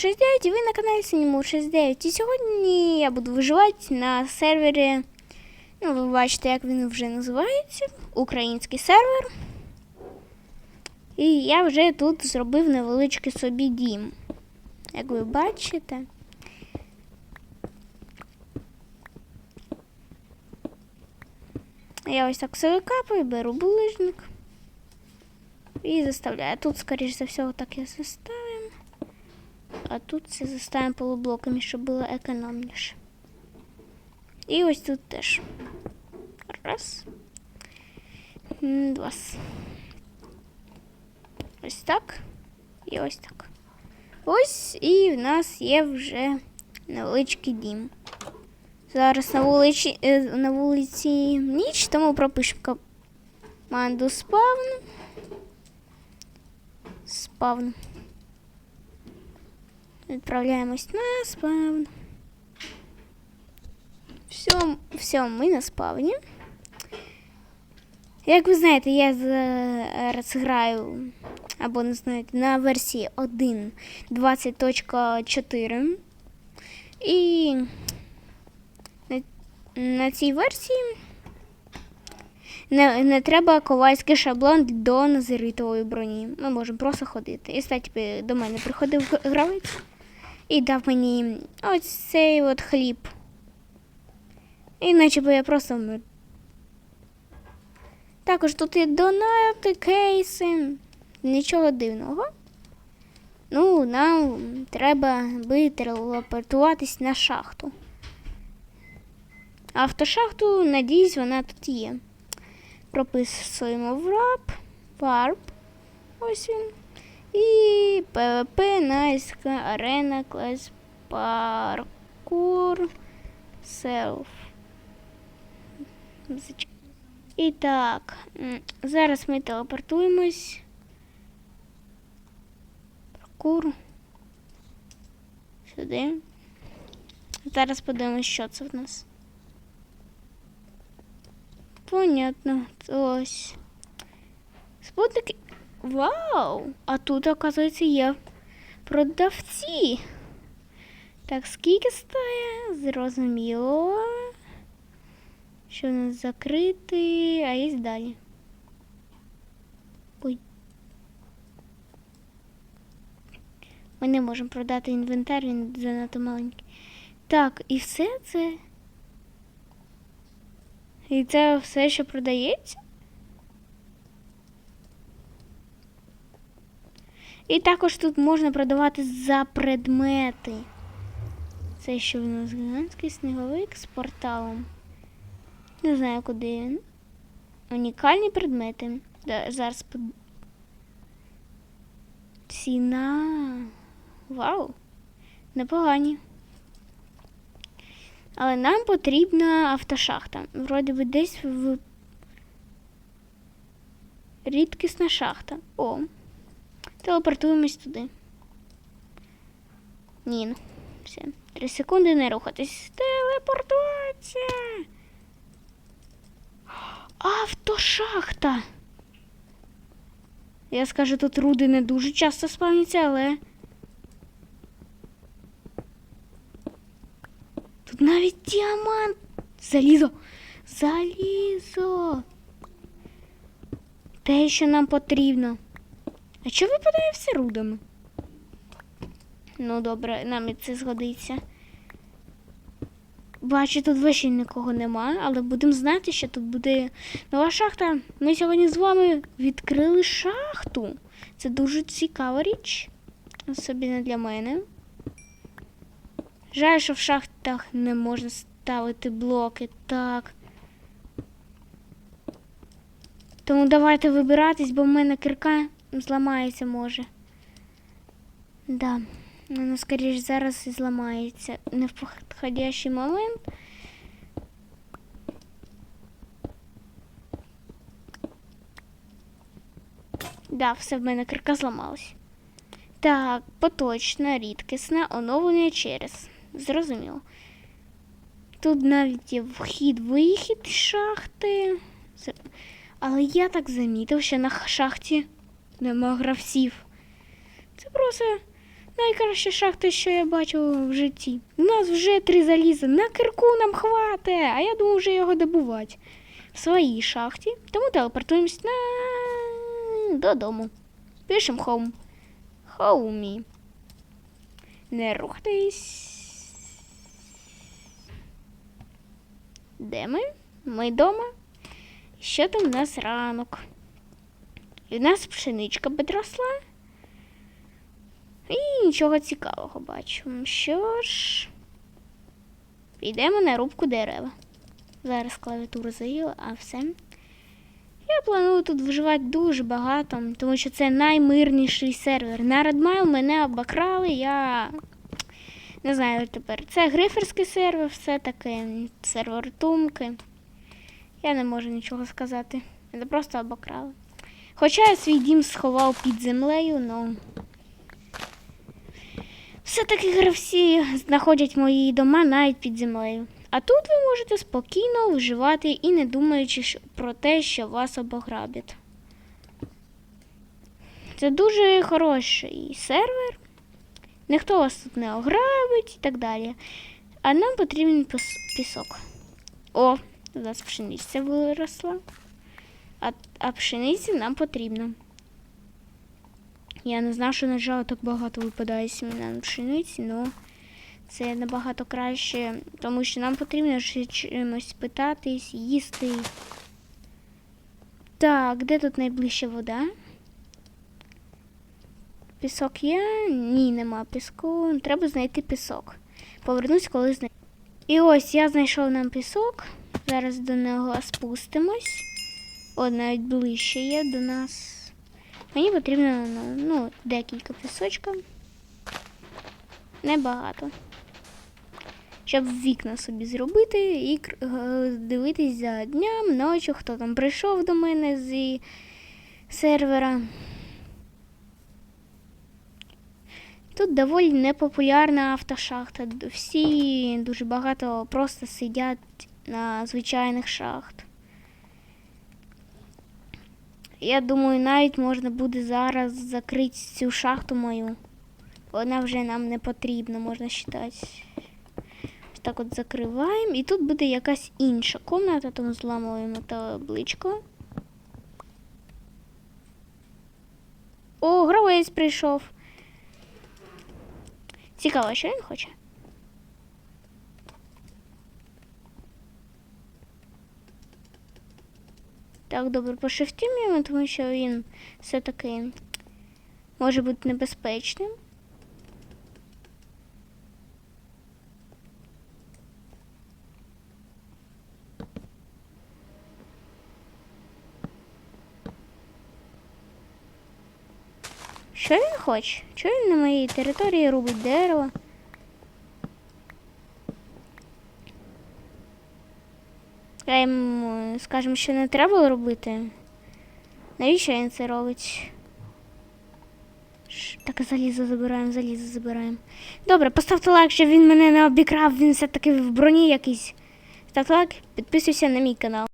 69 і ви на каналі Синімур 69. І сьогодні я буду виживати на сервері. Ну, ви бачите, як він вже називається. Український сервер. І я вже тут зробив невеличкий собі дім. Як ви бачите. Я ось так все викапую, беру булижник. І заставляю. Тут, скоріш за все, так і заставимо. А тут це заставимо полублоками, щоб було економніше. І ось тут теж. Раз. Два. Ось так. І ось так. Ось і в нас є вже невеличкий дім. Зараз на вулиці, е, на вулиці ніч, тому пропишемо команду спавн. Спавн. Відправляємось на спавн. Все, все, ми на спавні. Як ви знаєте, я зараз граю, або не знаєте, на версії 1.20.4. І на, на цій версії не, не треба ковальський шаблон до назиритової броні. Ми можемо просто ходити. І стати до мене приходив гравець і дав мені ось цей от хліб. Іначе би я просто вмер. Також тут є донати, кейси. Нічого дивного. Ну, нам треба би на шахту. Автошахту, надіюсь, вона тут є. Прописуємо врап, варп. Ось він. І PvP, найська, арена, клас, паркур, селф. І так, зараз ми телепортуємось. Паркур. Сюди. Зараз подивимось, що це в нас. Понятно. Ось. Спутники. Вау! А тут, оказується, є продавці. Так, скільки стає? Зрозуміло. Що у нас закритий, а є далі. Ой. Ми не можемо продати інвентар, він занадто маленький. Так, і все це. І це все, що продається? І також тут можна продавати за предмети. Це що в нас гігантський сніговик з порталом. Не знаю, куди він. Унікальні предмети. Зараз под... Ціна. Вау! Непогані. Але нам потрібна автошахта. Вроді би десь в рідкісна шахта. О. Телепортуємось туди. Ні, ну. Все. Три секунди не рухатись. Телепортуватися. Автошахта. Я скажу, тут руди не дуже часто спавняться, але. Тут навіть діамант. Залізо. Залізо. Те, що нам потрібно. А що випадає все рудами? Ну, добре, нам і це згодиться. Бачу, тут вообще нікого нема, але будемо знати, що тут буде нова шахта. Ми сьогодні з вами відкрили шахту. Це дуже цікава річ. Особливо для мене. Жаль, що в шахтах не можна ставити блоки. Так. Тому давайте вибиратись, бо в мене кирка зламається може. Да. Вона, скоріш, зараз і зламається. Не в підходящий момент. Да, все в мене кирка зламалась. Так, поточна, рідкісна, оновлення через. Зрозуміло. Тут навіть є вхід-вихід з шахти. Але я так замітив, що на шахті нема гравців. Це просто Найкраща шахта, що я бачив в житті. У нас вже три заліза. На кирку нам хвате, а я думаю вже його добувати. В своїй шахті. Тому телепортуємось на... додому. Пишемо home. Хоумі. Не рухайтесь. Де ми? Ми вдома. Що там у нас ранок? І в нас пшеничка підросла. І нічого цікавого бачу. Що ж, йдемо на рубку дерева. Зараз клавіатуру заїла, а все. Я планую тут виживати дуже багато, тому що це наймирніший сервер. На Redmile мене обокрали, я не знаю тепер. Це гриферський сервер, все таке сервер тумки. Я не можу нічого сказати. Це просто обокрали. Хоча я свій дім сховав під землею, але все-таки гравці знаходять мої дома навіть під землею. А тут ви можете спокійно виживати і не думаючи про те, що вас обограбять. Це дуже хороший сервер. Ніхто вас тут не ограбить і так далі. А нам потрібен піс- пісок. О, у нас пшениця виросла. А, а пшениці нам потрібно. Я не знав, що нажала так багато випадає сімена на пшениці, але це набагато краще, тому що нам потрібно ще чимось питатись, їсти. Так, де тут найближча вода? Пісок є? Ні, нема піску. Треба знайти пісок. Повернусь, коли знайду. І ось я знайшов нам пісок. Зараз до нього спустимось. О, навіть ближче є до нас. Мені потрібно ну, ну, декілька пісочка. Небагато. Щоб вікна собі зробити і дивитись за днем, ночі, хто там прийшов до мене з сервера. Тут доволі непопулярна автошахта. Всі дуже багато просто сидять на звичайних шахт. Я думаю, навіть можна буде зараз закрити цю шахту мою. Вона вже нам не потрібна, можна вважати. Так от закриваємо. І тут буде якась інша комната, тому зламуємо табличку. О, гравець прийшов. Цікаво, що він хоче. Так, добре, пошифтимо, тому що він все-таки може бути небезпечним. Що він хоче? Чого він на моїй території робить дерево? Я йому скажемо, що не треба робити. Навіщо він це робить? Так, залізо забираємо, залізо забираємо. Добре, поставте лайк, щоб він мене не обікрав, він все-таки в броні якийсь. Ставте лайк, підписуйся на мій канал.